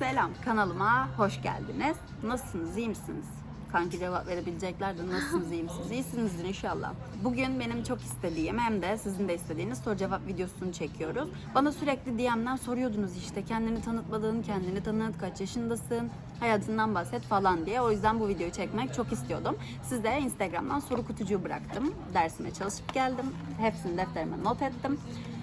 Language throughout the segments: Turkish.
Selam, kanalıma hoş geldiniz. Nasılsınız, iyi misiniz? Kanki cevap verebilecekler de nasılsınız, iyi misiniz? İyisinizdir inşallah. Bugün benim çok istediğim hem de sizin de istediğiniz soru cevap videosunu çekiyoruz. Bana sürekli DM'den soruyordunuz işte kendini tanıtmadın, kendini tanıt, kaç yaşındasın, hayatından bahset falan diye. O yüzden bu videoyu çekmek çok istiyordum. Size Instagram'dan soru kutucuğu bıraktım. Dersime çalışıp geldim. Hepsini defterime not ettim.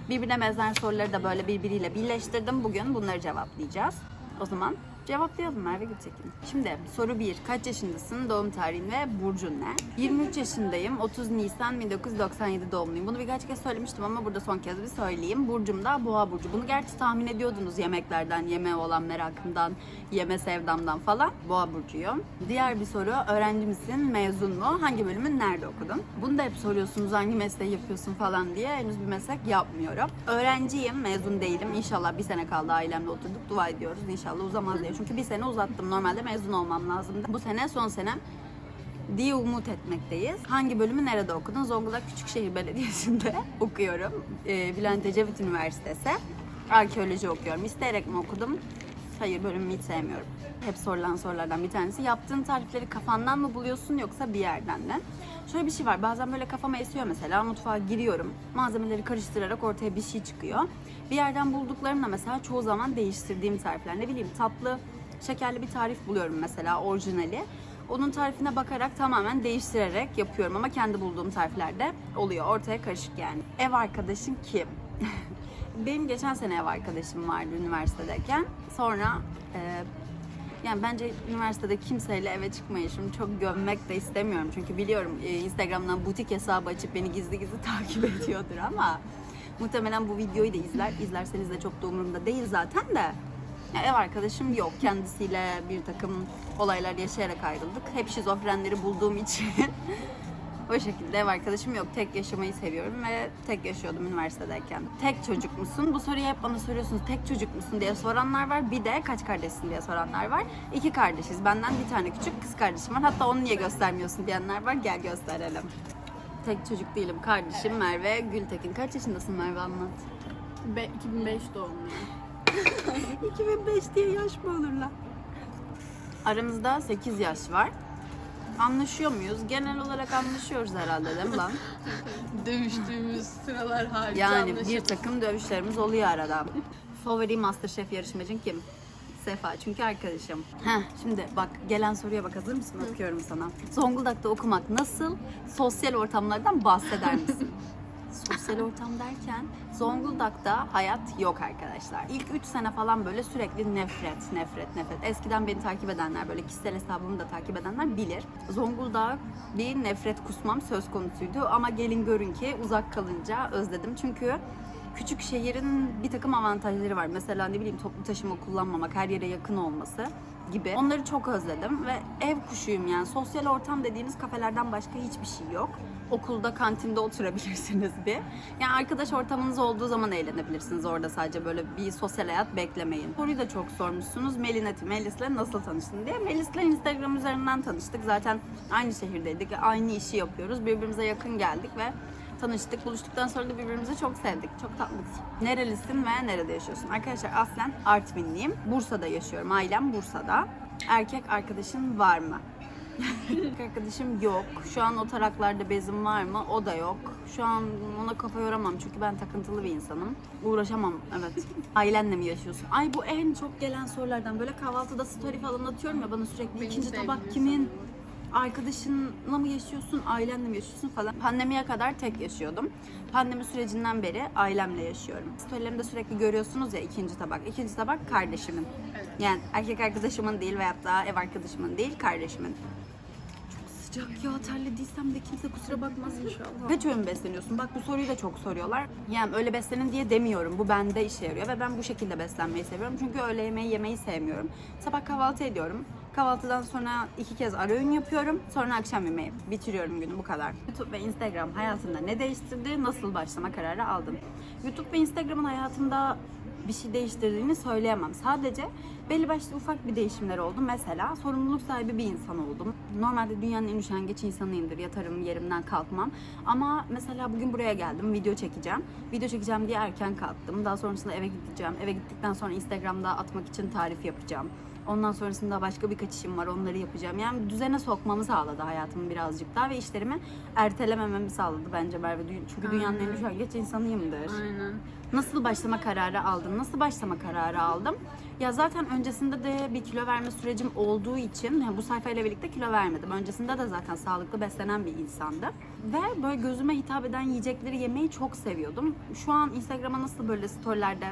Birbirine benzer soruları da böyle birbiriyle birleştirdim. Bugün bunları cevaplayacağız. O zaman cevaplayalım Merve Gültekin. Şimdi soru 1. Kaç yaşındasın? Doğum tarihin ve burcun ne? 23 yaşındayım. 30 Nisan 1997 doğumluyum. Bunu birkaç kez söylemiştim ama burada son kez bir söyleyeyim. Burcum da Boğa burcu. Bunu gerçi tahmin ediyordunuz yemeklerden, yemeğe olan merakımdan, yeme sevdamdan falan. Boğa burcuyum. Diğer bir soru. Öğrenci misin? Mezun mu? Hangi bölümün nerede okudun? Bunu da hep soruyorsunuz. Hangi mesleği yapıyorsun falan diye. Henüz bir meslek yapmıyorum. Öğrenciyim. Mezun değilim. İnşallah bir sene kaldı ailemle oturduk. Dua ediyoruz. İnşallah uzamaz diye. Çünkü bir sene uzattım. Normalde mezun olmam lazımdı. Bu sene son senem diye umut etmekteyiz. Hangi bölümü nerede okudun? Zonguldak Küçükşehir Belediyesi'nde okuyorum. Ee, Bülent Ecevit Üniversitesi. Arkeoloji okuyorum. İsteyerek mi okudum? Hayır bölümümü hiç sevmiyorum. Hep sorulan sorulardan bir tanesi. Yaptığın tarifleri kafandan mı buluyorsun yoksa bir yerden mi? Şöyle bir şey var. Bazen böyle kafama esiyor mesela. Mutfağa giriyorum. Malzemeleri karıştırarak ortaya bir şey çıkıyor. Bir yerden bulduklarımla mesela çoğu zaman değiştirdiğim tarifler. Ne bileyim tatlı, şekerli bir tarif buluyorum mesela orijinali. Onun tarifine bakarak tamamen değiştirerek yapıyorum ama kendi bulduğum tariflerde oluyor. Ortaya karışık yani. Ev arkadaşın kim? Benim geçen sene ev arkadaşım vardı üniversitedeyken. Sonra e, yani bence üniversitede kimseyle eve çıkmayı şimdi çok gömmek de istemiyorum. Çünkü biliyorum e, Instagram'dan butik hesabı açıp beni gizli gizli takip ediyordur ama muhtemelen bu videoyu da izler. İzlerseniz de çok da umurumda değil zaten de. Ya ev arkadaşım yok. Kendisiyle bir takım olaylar yaşayarak ayrıldık. Hep şizofrenleri bulduğum için o şekilde ev arkadaşım yok. Tek yaşamayı seviyorum ve tek yaşıyordum üniversitedeyken. Tek çocuk musun? Bu soruyu hep bana soruyorsunuz. Tek çocuk musun diye soranlar var. Bir de kaç kardeşsin diye soranlar var. İki kardeşiz. Benden bir tane küçük kız kardeşim var. Hatta onu niye göstermiyorsun diyenler var. Gel gösterelim. Tek çocuk değilim. Kardeşim Merve Gültekin. Kaç yaşındasın Merve anlat. Be 2005 doğumluyum. 2005 diye yaş mı olur lan? Aramızda 8 yaş var. Anlaşıyor muyuz? Genel olarak anlaşıyoruz herhalde değil mi lan? Dövüştüğümüz sıralar hariç Yani bir takım dövüşlerimiz oluyor arada. Favori Masterchef yarışmacın kim? Sefa çünkü arkadaşım. Heh, şimdi bak gelen soruya bak hazır mısın? Okuyorum sana. Zonguldak'ta okumak nasıl? Sosyal ortamlardan bahseder misin? Sosyal ortam derken Zonguldak'ta hayat yok arkadaşlar. İlk 3 sene falan böyle sürekli nefret, nefret, nefret. Eskiden beni takip edenler, böyle kişisel hesabımı da takip edenler bilir. Zonguldak bir nefret kusmam söz konusuydu ama gelin görün ki uzak kalınca özledim. Çünkü küçük şehrin bir takım avantajları var. Mesela ne bileyim toplu taşıma kullanmamak, her yere yakın olması gibi. Onları çok özledim ve ev kuşuyum yani. Sosyal ortam dediğiniz kafelerden başka hiçbir şey yok. Okulda, kantinde oturabilirsiniz bir. Yani arkadaş ortamınız olduğu zaman eğlenebilirsiniz orada sadece böyle bir sosyal hayat beklemeyin. Soruyu da çok sormuşsunuz. Melineti, Melis'le nasıl tanıştın diye. Melis'le Instagram üzerinden tanıştık. Zaten aynı şehirdeydik, aynı işi yapıyoruz. Birbirimize yakın geldik ve tanıştık. Buluştuktan sonra da birbirimizi çok sevdik. Çok tatlıyız. Nerelisin ve nerede yaşıyorsun? Arkadaşlar aslen Artvinliyim. Bursa'da yaşıyorum. Ailem Bursa'da. Erkek arkadaşın var mı? Erkek arkadaşım yok. Şu an o taraklarda bezim var mı? O da yok. Şu an ona kafa yoramam çünkü ben takıntılı bir insanım. Uğraşamam evet. Ailenle mi yaşıyorsun? Ay bu en çok gelen sorulardan. Böyle kahvaltıda story falan atıyorum ya bana sürekli Benim ikinci tabak kimin? Arkadaşınla mı yaşıyorsun, ailenle mi yaşıyorsun falan. Pandemiye kadar tek yaşıyordum. Pandemi sürecinden beri ailemle yaşıyorum. Storylerimde sürekli görüyorsunuz ya ikinci tabak. İkinci tabak kardeşimin. Evet. Yani erkek arkadaşımın değil veyahut da ev arkadaşımın değil, kardeşimin. Çok sıcak ya terlediysem de kimse kusura bakmaz inşallah. Kaç öğün besleniyorsun? Bak bu soruyu da çok soruyorlar. Yani öyle beslenin diye demiyorum. Bu bende işe yarıyor ve ben bu şekilde beslenmeyi seviyorum. Çünkü öğle yemeği yemeyi sevmiyorum. Sabah kahvaltı ediyorum. Kahvaltıdan sonra iki kez ara öğün yapıyorum. Sonra akşam yemeği. Bitiriyorum günü bu kadar. YouTube ve Instagram hayatında ne değiştirdi? Nasıl başlama kararı aldın? YouTube ve Instagram'ın hayatımda bir şey değiştirdiğini söyleyemem. Sadece belli başlı ufak bir değişimler oldu. Mesela sorumluluk sahibi bir insan oldum. Normalde dünyanın en üşengeç insanıyımdır. Yatarım, yerimden kalkmam. Ama mesela bugün buraya geldim. Video çekeceğim. Video çekeceğim diye erken kalktım. Daha sonrasında eve gideceğim. Eve gittikten sonra Instagram'da atmak için tarif yapacağım. Ondan sonrasında başka birkaç işim var. Onları yapacağım. Yani düzene sokmamı sağladı hayatımı birazcık daha ve işlerimi ertelemememi sağladı bence Merve. Çünkü dünyanın en üşengeç insanıyımdır. Aynen. Nasıl başlama kararı aldım? Nasıl başlama kararı aldım? Ya zaten öncesinde de bir kilo verme sürecim olduğu için yani bu sayfayla birlikte kilo vermedim. Öncesinde de zaten sağlıklı beslenen bir insandım. Ve böyle gözüme hitap eden yiyecekleri yemeyi çok seviyordum. Şu an Instagram'a nasıl böyle storylerde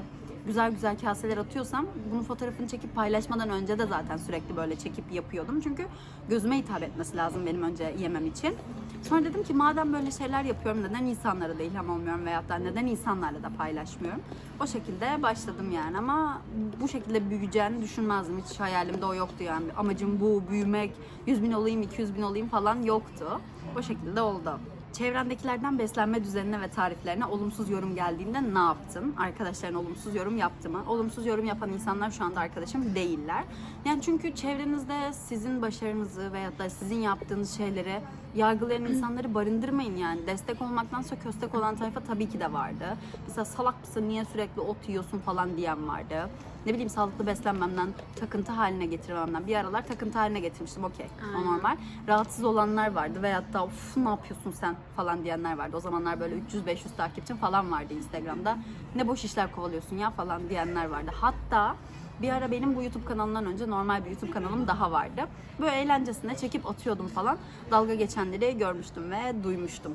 güzel güzel kaseler atıyorsam bunun fotoğrafını çekip paylaşmadan önce de zaten sürekli böyle çekip yapıyordum. Çünkü gözüme hitap etmesi lazım benim önce yemem için. Sonra dedim ki madem böyle şeyler yapıyorum neden insanlara da ilham olmuyorum veyahut da neden insanlarla da paylaşmıyorum. O şekilde başladım yani ama bu şekilde büyüyeceğini düşünmezdim. Hiç hayalimde o yoktu yani. Amacım bu, büyümek, 100 bin olayım, 200 bin olayım falan yoktu. O şekilde oldu. Çevrendekilerden beslenme düzenine ve tariflerine olumsuz yorum geldiğinde ne yaptın? Arkadaşların olumsuz yorum yaptı mı? Olumsuz yorum yapan insanlar şu anda arkadaşım değiller. Yani çünkü çevrenizde sizin başarınızı veyahut da sizin yaptığınız şeyleri yargılayan insanları barındırmayın yani. Destek olmaktansa köstek olan tayfa tabii ki de vardı. Mesela salak mısın niye sürekli ot yiyorsun falan diyen vardı. Ne bileyim sağlıklı beslenmemden takıntı haline getirmemden. Bir aralar takıntı haline getirmiştim okey. O normal. Rahatsız olanlar vardı veyahut da of ne yapıyorsun sen falan diyenler vardı. O zamanlar böyle 300-500 takipçim falan vardı Instagram'da. Ne boş işler kovalıyorsun ya falan diyenler vardı. Hatta bir ara benim bu YouTube kanalından önce normal bir YouTube kanalım daha vardı. Böyle eğlencesine çekip atıyordum falan. Dalga geçenleri görmüştüm ve duymuştum.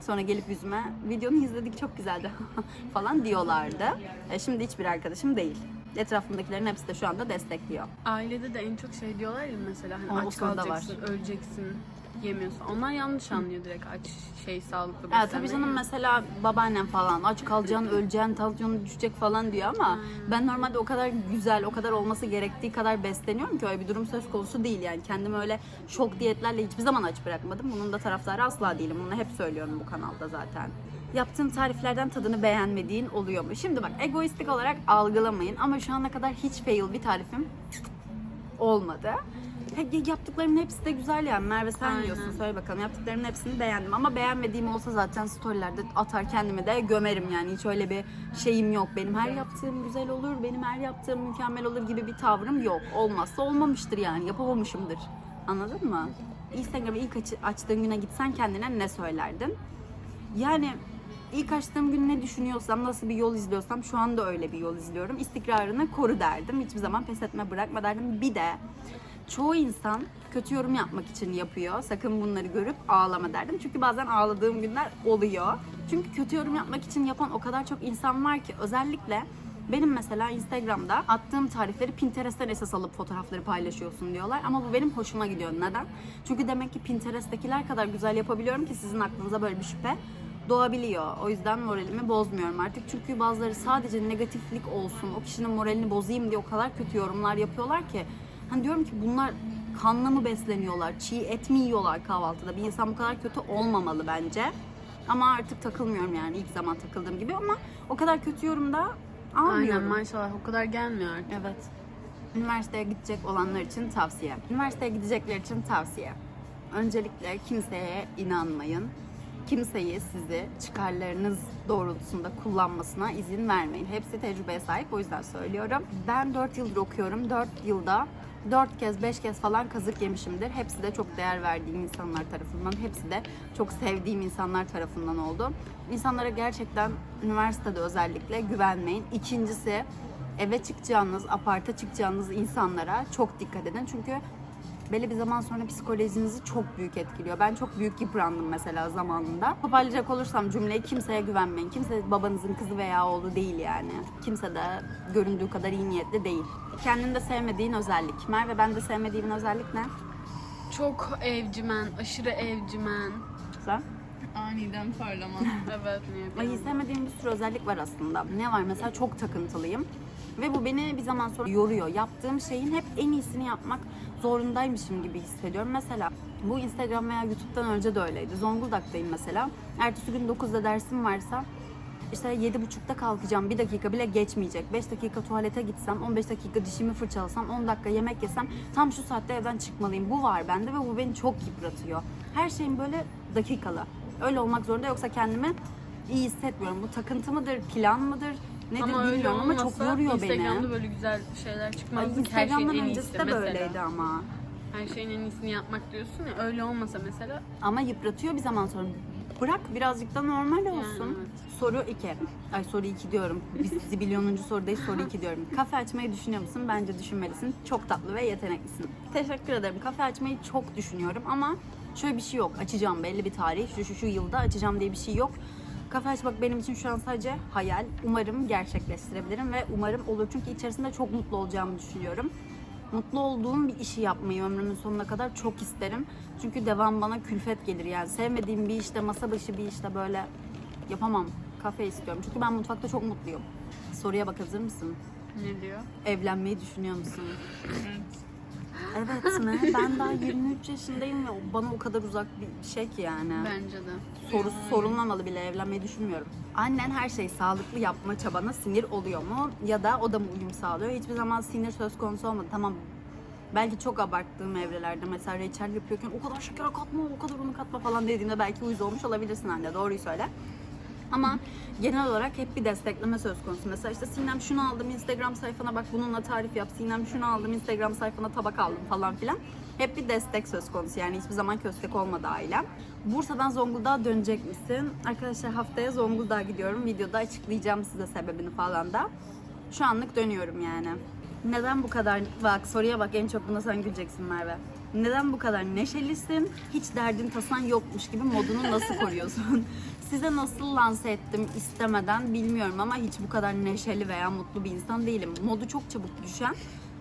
Sonra gelip yüzüme videonu izledik çok güzeldi falan diyorlardı. E, şimdi hiçbir arkadaşım değil. Etrafımdakilerin hepsi de şu anda destekliyor. Ailede de en çok şey diyorlar ya mesela hani o aç kalacaksın, öleceksin, yemiyorsun. Onlar yanlış anlıyor direkt aç şey sağlıklı Ya beslenmeyi. tabii canım mesela babaannem falan aç kalacaksın, öleceksin, tansiyonun düşecek falan diyor ama ben normalde o kadar güzel, o kadar olması gerektiği kadar besleniyorum ki öyle bir durum söz konusu değil yani. Kendimi öyle şok diyetlerle hiçbir zaman aç bırakmadım. Bunun da taraftarı asla değilim. Bunu hep söylüyorum bu kanalda zaten. Yaptığım tariflerden tadını beğenmediğin oluyor mu? Şimdi bak egoistik olarak algılamayın ama şu ana kadar hiç fail bir tarifim olmadı. He, Yaptıklarımın hepsi de güzel yani. Merve sen Aynen. yiyorsun söyle bakalım. Yaptıklarımın hepsini beğendim ama beğenmediğim olsa zaten storylerde atar kendimi de gömerim yani. Hiç öyle bir şeyim yok. Benim her yaptığım güzel olur, benim her yaptığım mükemmel olur gibi bir tavrım yok. Olmazsa olmamıştır yani. Yapamamışımdır. Anladın mı? Instagram'ı ilk aç- açtığın güne gitsen kendine ne söylerdin? Yani ilk açtığım gün ne düşünüyorsam, nasıl bir yol izliyorsam şu anda öyle bir yol izliyorum. İstikrarını koru derdim. Hiçbir zaman pes etme bırakma derdim. Bir de çoğu insan kötü yorum yapmak için yapıyor. Sakın bunları görüp ağlama derdim. Çünkü bazen ağladığım günler oluyor. Çünkü kötü yorum yapmak için yapan o kadar çok insan var ki özellikle benim mesela Instagram'da attığım tarifleri Pinterest'ten esas alıp fotoğrafları paylaşıyorsun diyorlar. Ama bu benim hoşuma gidiyor. Neden? Çünkü demek ki Pinterest'tekiler kadar güzel yapabiliyorum ki sizin aklınıza böyle bir şüphe doğabiliyor. O yüzden moralimi bozmuyorum artık. Çünkü bazıları sadece negatiflik olsun, o kişinin moralini bozayım diye o kadar kötü yorumlar yapıyorlar ki. Hani diyorum ki bunlar kanla mı besleniyorlar, çiğ et mi yiyorlar kahvaltıda? Bir insan bu kadar kötü olmamalı bence. Ama artık takılmıyorum yani ilk zaman takıldığım gibi ama o kadar kötü yorumda Aynen almıyorum. maşallah o kadar gelmiyor artık. Evet. Üniversiteye gidecek olanlar için tavsiye. Üniversiteye gidecekler için tavsiye. Öncelikle kimseye inanmayın. Kimseyi sizi çıkarlarınız doğrultusunda kullanmasına izin vermeyin. Hepsi tecrübeye sahip o yüzden söylüyorum. Ben 4 yıldır okuyorum. 4 yılda 4 kez 5 kez falan kazık yemişimdir. Hepsi de çok değer verdiğim insanlar tarafından. Hepsi de çok sevdiğim insanlar tarafından oldu. İnsanlara gerçekten üniversitede özellikle güvenmeyin. İkincisi eve çıkacağınız, aparta çıkacağınız insanlara çok dikkat edin. Çünkü belli bir zaman sonra psikolojinizi çok büyük etkiliyor. Ben çok büyük yıprandım mesela zamanında. Toparlayacak olursam cümleyi kimseye güvenmeyin. Kimse babanızın kızı veya oğlu değil yani. Kimse de göründüğü kadar iyi niyetli değil. Kendinde sevmediğin özellik. Merve ben de sevmediğim özellik ne? Çok evcimen, aşırı evcimen. Sen? Aniden parlama. evet niye Ay sevmediğim bir sürü özellik var aslında. Ne var mesela çok takıntılıyım. Ve bu beni bir zaman sonra yoruyor. Yaptığım şeyin hep en iyisini yapmak zorundaymışım gibi hissediyorum. Mesela bu Instagram veya YouTube'dan önce de öyleydi. Zonguldak'tayım mesela. Ertesi gün 9'da dersim varsa işte yedi buçukta kalkacağım. Bir dakika bile geçmeyecek. 5 dakika tuvalete gitsem, 15 dakika dişimi fırçalasam, 10 dakika yemek yesem tam şu saatte evden çıkmalıyım. Bu var bende ve bu beni çok yıpratıyor. Her şeyin böyle dakikalı. Öyle olmak zorunda yoksa kendimi iyi hissetmiyorum. Bu takıntı mıdır, plan mıdır? Nedir ama bilmiyorum ama çok yoruyor Instagram'da beni. böyle güzel şeyler Ay, çıkmaz. Her şeyin en iyisi de mesela. böyleydi ama. Her şeyin en iyisini yapmak diyorsun ya öyle olmasa mesela. Ama yıpratıyor bir zaman sonra. Bırak birazcık da normal olsun. evet. Soru 2. Ay soru 2 diyorum. Biz zibilyonuncu sorudayız soru 2 diyorum. Kafe açmayı düşünüyor musun? Bence düşünmelisin. Çok tatlı ve yeteneklisin. Teşekkür ederim. Kafe açmayı çok düşünüyorum ama şöyle bir şey yok. Açacağım belli bir tarih. Şu şu şu yılda açacağım diye bir şey yok. Kafe açmak benim için şu an sadece hayal. Umarım gerçekleştirebilirim ve umarım olur. Çünkü içerisinde çok mutlu olacağımı düşünüyorum. Mutlu olduğum bir işi yapmayı ömrümün sonuna kadar çok isterim. Çünkü devam bana külfet gelir yani. Sevmediğim bir işte, masa başı bir işte böyle yapamam. Kafe istiyorum. Çünkü ben mutfakta çok mutluyum. Soruya bak hazır mısın? Ne diyor? Evlenmeyi düşünüyor musun? Evet. Evet mi? Ben daha 23 yaşındayım ve bana o kadar uzak bir şey ki yani. Bence de. Sorusu sorulmamalı bile evlenmeyi düşünmüyorum. Annen her şeyi sağlıklı yapma çabana sinir oluyor mu? Ya da o da mı uyum sağlıyor? Hiçbir zaman sinir söz konusu olmadı. Tamam belki çok abarttığım evrelerde mesela reçel yapıyorken o kadar şeker katma, o kadar unu katma falan dediğimde belki uyuz olmuş olabilirsin anne. Doğruyu söyle. Ama genel olarak hep bir destekleme söz konusu. Mesela işte Sinem şunu aldım Instagram sayfana bak bununla tarif yap. Sinem şunu aldım Instagram sayfana tabak aldım falan filan. Hep bir destek söz konusu yani hiçbir zaman köstek olmadı ailem. Bursa'dan Zonguldak'a dönecek misin? Arkadaşlar haftaya Zonguldak'a gidiyorum. Videoda açıklayacağım size sebebini falan da. Şu anlık dönüyorum yani. Neden bu kadar, bak soruya bak en çok buna sen güleceksin Merve. Neden bu kadar neşelisin? Hiç derdin tasan yokmuş gibi modunu nasıl koruyorsun? Size nasıl lanse ettim istemeden bilmiyorum ama hiç bu kadar neşeli veya mutlu bir insan değilim. Modu çok çabuk düşen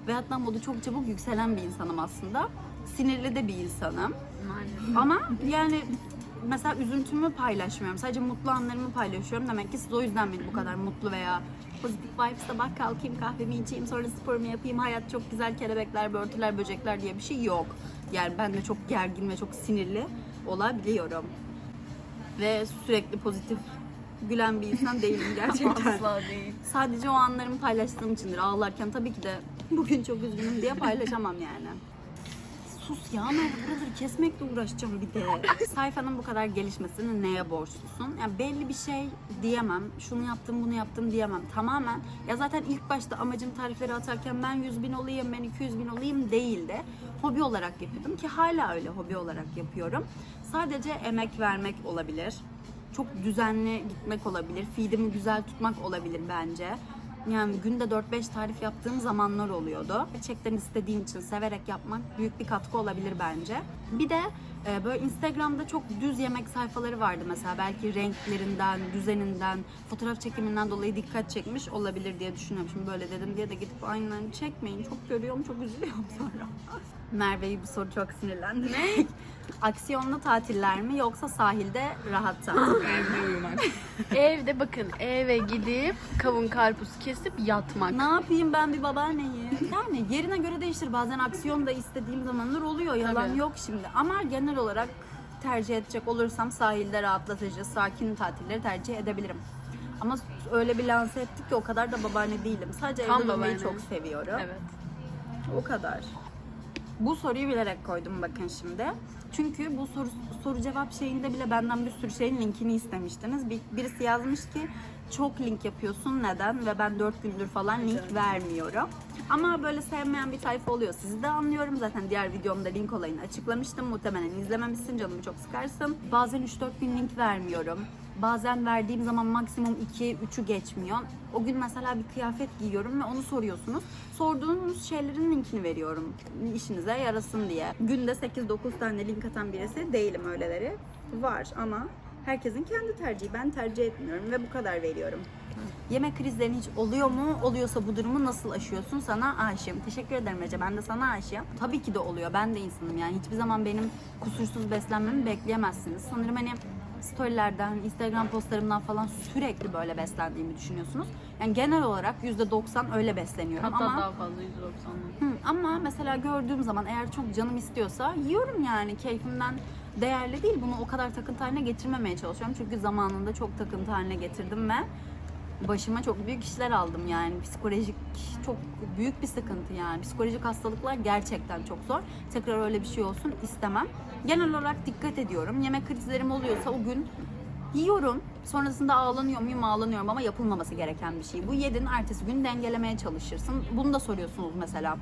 ve hatta modu çok çabuk yükselen bir insanım aslında. Sinirli de bir insanım. Maalesef. Ama yani mesela üzüntümü paylaşmıyorum. Sadece mutlu anlarımı paylaşıyorum. Demek ki siz o yüzden beni bu kadar mutlu veya pozitif vibe sabah kalkayım kahvemi içeyim sonra sporumu yapayım hayat çok güzel kelebekler börtüler böcekler diye bir şey yok. Yani ben de çok gergin ve çok sinirli olabiliyorum. Ve sürekli pozitif gülen bir insan değilim gerçekten. Asla değil. Sadece o anlarımı paylaştığım içindir. Ağlarken tabii ki de bugün çok üzgünüm diye paylaşamam yani. Sus ya Merve buraları kesmekle uğraşacağım bir de. Sayfanın bu kadar gelişmesini neye borçlusun? Yani belli bir şey diyemem. Şunu yaptım bunu yaptım diyemem. Tamamen ya zaten ilk başta amacım tarifleri atarken ben 100 bin olayım ben 200 bin olayım değil de hobi olarak yapıyordum ki hala öyle hobi olarak yapıyorum. Sadece emek vermek olabilir çok düzenli gitmek olabilir. Feedimi güzel tutmak olabilir bence. Yani günde 4-5 tarif yaptığım zamanlar oluyordu. Gerçekten istediğim için severek yapmak büyük bir katkı olabilir bence. Bir de e, böyle Instagram'da çok düz yemek sayfaları vardı mesela. Belki renklerinden, düzeninden, fotoğraf çekiminden dolayı dikkat çekmiş olabilir diye düşünüyorum. Şimdi böyle dedim diye de gidip aynen çekmeyin. Çok görüyorum, çok üzülüyorum sonra. Merve'yi bu soru çok sinirlendi. Ne? Aksiyonlu tatiller mi yoksa sahilde rahat tatil? Evde uyumak. Evde bakın eve gidip kavun karpuz kesip yatmak. ne yapayım ben bir babaanneyim? Yani yerine göre değişir. Bazen aksiyon da istediğim zamanlar oluyor. Yalan Tabii. yok şimdi. Ama genel olarak tercih edecek olursam sahilde rahatlatıcı, sakin tatilleri tercih edebilirim. Ama öyle bir lanse ettik ki o kadar da babaanne değilim. Sadece Tam evde babaanne. çok seviyorum. Evet. O kadar. Bu soruyu bilerek koydum bakın şimdi. Çünkü bu soru, soru cevap şeyinde bile benden bir sürü şeyin linkini istemiştiniz. Bir, birisi yazmış ki çok link yapıyorsun neden ve ben 4 gündür falan link vermiyorum. Ama böyle sevmeyen bir tayfa oluyor. Sizi de anlıyorum. Zaten diğer videomda link olayını açıklamıştım. Muhtemelen izlememişsin canımı çok sıkarsın. Bazen 3-4 gün link vermiyorum. Bazen verdiğim zaman maksimum 2-3'ü geçmiyor. O gün mesela bir kıyafet giyiyorum ve onu soruyorsunuz. Sorduğunuz şeylerin linkini veriyorum. işinize yarasın diye. Günde 8-9 tane link atan birisi değilim öyleleri. Var ama herkesin kendi tercihi. Ben tercih etmiyorum ve bu kadar veriyorum. Yemek krizlerin hiç oluyor mu? Oluyorsa bu durumu nasıl aşıyorsun? Sana aşığım. Teşekkür ederim Ece. Ben de sana aşığım. Tabii ki de oluyor. Ben de insanım yani. Hiçbir zaman benim kusursuz beslenmemi bekleyemezsiniz. Sanırım hani storylerden, Instagram postlarımdan falan sürekli böyle beslendiğimi düşünüyorsunuz. Yani genel olarak %90 öyle besleniyorum Hatta ama daha fazla 190'lı. Hı, ama mesela gördüğüm zaman eğer çok canım istiyorsa yiyorum yani keyfimden değerli değil. Bunu o kadar takıntı haline getirmemeye çalışıyorum. Çünkü zamanında çok takıntı haline getirdim ve başıma çok büyük işler aldım yani. Psikolojik çok büyük bir sıkıntı yani. Psikolojik hastalıklar gerçekten çok zor. Tekrar öyle bir şey olsun istemem. Genel olarak dikkat ediyorum. Yemek krizlerim oluyorsa o gün Yiyorum. Sonrasında ağlanıyor muyum? Ağlanıyorum ama yapılmaması gereken bir şey. Bu yedin, ertesi gün dengelemeye çalışırsın. Bunu da soruyorsunuz mesela.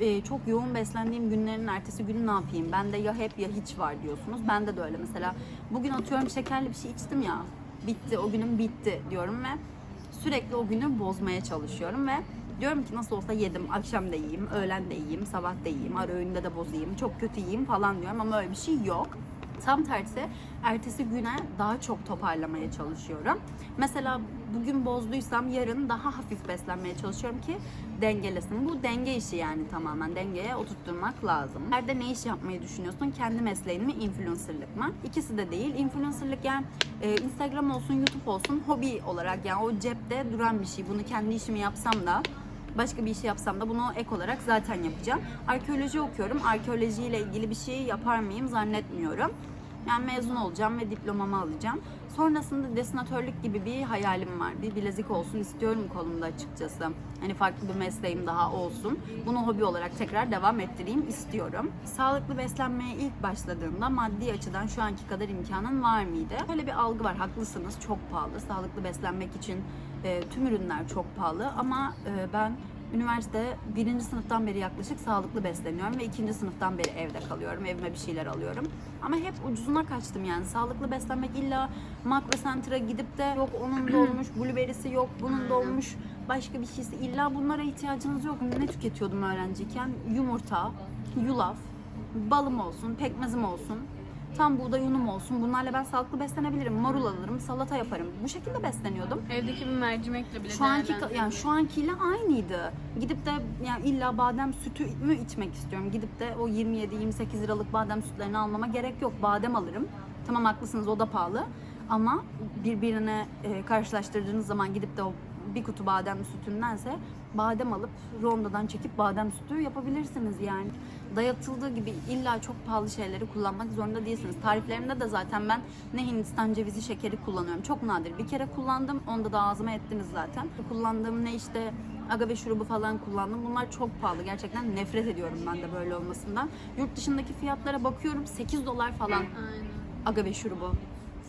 Ee, çok yoğun beslendiğim günlerin ertesi günü ne yapayım? Bende ya hep ya hiç var diyorsunuz. Bende de öyle mesela. Bugün atıyorum şekerli bir şey içtim ya. Bitti, o günüm bitti diyorum ve sürekli o günü bozmaya çalışıyorum ve diyorum ki nasıl olsa yedim. Akşam da yiyeyim, öğlen de yiyeyim, sabah da yiyeyim, ara öğünde de bozayım, çok kötü yiyeyim falan diyorum ama öyle bir şey yok. Tam tersi ertesi güne daha çok toparlamaya çalışıyorum. Mesela bugün bozduysam yarın daha hafif beslenmeye çalışıyorum ki dengelesin. Bu denge işi yani tamamen dengeye oturtturmak lazım. Nerede ne iş yapmayı düşünüyorsun? Kendi mesleğin mi, influencerlık mı? İkisi de değil. Influencerlık yani e, Instagram olsun, YouTube olsun hobi olarak yani o cepte duran bir şey. Bunu kendi işimi yapsam da başka bir işi yapsam da bunu ek olarak zaten yapacağım. Arkeoloji okuyorum. Arkeolojiyle ilgili bir şey yapar mıyım zannetmiyorum. Yani mezun olacağım ve diplomamı alacağım. Sonrasında desinatörlük gibi bir hayalim var. Bir bilezik olsun istiyorum kolumda açıkçası. Hani farklı bir mesleğim daha olsun. Bunu hobi olarak tekrar devam ettireyim istiyorum. Sağlıklı beslenmeye ilk başladığımda maddi açıdan şu anki kadar imkanın var mıydı? Böyle bir algı var. Haklısınız. Çok pahalı. Sağlıklı beslenmek için e, tüm ürünler çok pahalı ama e, ben üniversite birinci sınıftan beri yaklaşık sağlıklı besleniyorum ve ikinci sınıftan beri evde kalıyorum. Evime bir şeyler alıyorum. Ama hep ucuzuna kaçtım yani. Sağlıklı beslenmek illa Makro Center'a gidip de yok onun da olmuş, blueberry'si yok, bunun da olmuş, başka bir şeysi. İlla bunlara ihtiyacınız yok. Ne tüketiyordum öğrenciyken? Yumurta, yulaf, balım olsun, pekmezim olsun. Tam buğday unum olsun. Bunlarla ben sağlıklı beslenebilirim. Marul alırım, salata yaparım. Bu şekilde besleniyordum. Evdeki bir mercimekle bile Şu anki yani şu ankiyle aynıydı. Gidip de yani illa badem sütü mü içmek istiyorum. Gidip de o 27-28 liralık badem sütlerini almama gerek yok. Badem alırım. Tamam haklısınız o da pahalı. Ama birbirine e, karşılaştırdığınız zaman gidip de o bir kutu badem sütündense badem alıp rondodan çekip badem sütü yapabilirsiniz yani. Dayatıldığı gibi illa çok pahalı şeyleri kullanmak zorunda değilsiniz. Tariflerimde de zaten ben ne Hindistan cevizi şekeri kullanıyorum. Çok nadir. Bir kere kullandım. Onda da ağzıma ettiniz zaten. Kullandığım ne işte agave şurubu falan kullandım. Bunlar çok pahalı. Gerçekten nefret ediyorum ben de böyle olmasından. Yurt dışındaki fiyatlara bakıyorum 8 dolar falan Aynen. agave şurubu,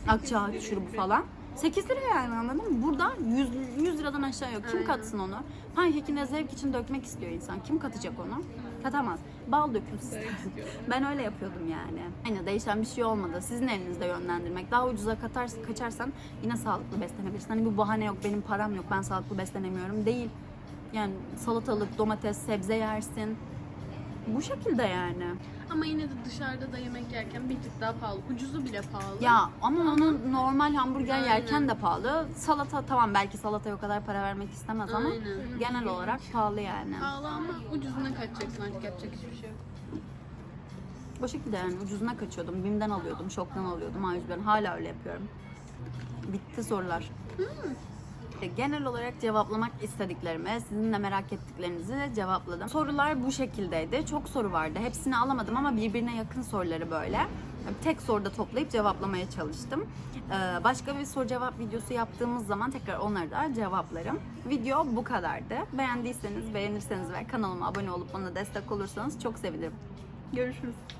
akçaağaç şurubu falan. 8 lira yani anladın mı? Burada 100, 100 liradan aşağı yok. Kim Aynen. katsın onu? Pankekine zevk için dökmek istiyor insan. Kim katacak onu? Katamaz. Bal dökülsün. ben öyle yapıyordum yani. Aynı değişen bir şey olmadı. Sizin elinizde yönlendirmek. Daha ucuza katar, kaçarsan yine sağlıklı beslenebilirsin. Hani bu bahane yok, benim param yok, ben sağlıklı beslenemiyorum değil. Yani salatalık, domates, sebze yersin. Bu şekilde yani. Ama yine de dışarıda da yemek yerken bir tık daha pahalı. Ucuzu bile pahalı. Ya ama onu normal hamburger Aynen. yerken de pahalı. Salata tamam belki salataya o kadar para vermek istemez ama Aynen. genel olarak pahalı yani. Pahalı ama ucuzuna kaçacaksın artık yapacak hiçbir şey yok. Bu şekilde yani ucuzuna kaçıyordum. Bim'den alıyordum, şoktan alıyordum. A101'den hala öyle yapıyorum. Bitti sorular. Genel olarak cevaplamak istediklerimi, sizin de merak ettiklerinizi cevapladım. Sorular bu şekildeydi. Çok soru vardı. Hepsini alamadım ama birbirine yakın soruları böyle. Tek soruda toplayıp cevaplamaya çalıştım. Ee, Başka bir soru cevap videosu yaptığımız zaman tekrar onları da cevaplarım. Video bu kadardı. Beğendiyseniz, beğenirseniz ve kanalıma abone olup bana destek olursanız çok sevinirim. Görüşürüz.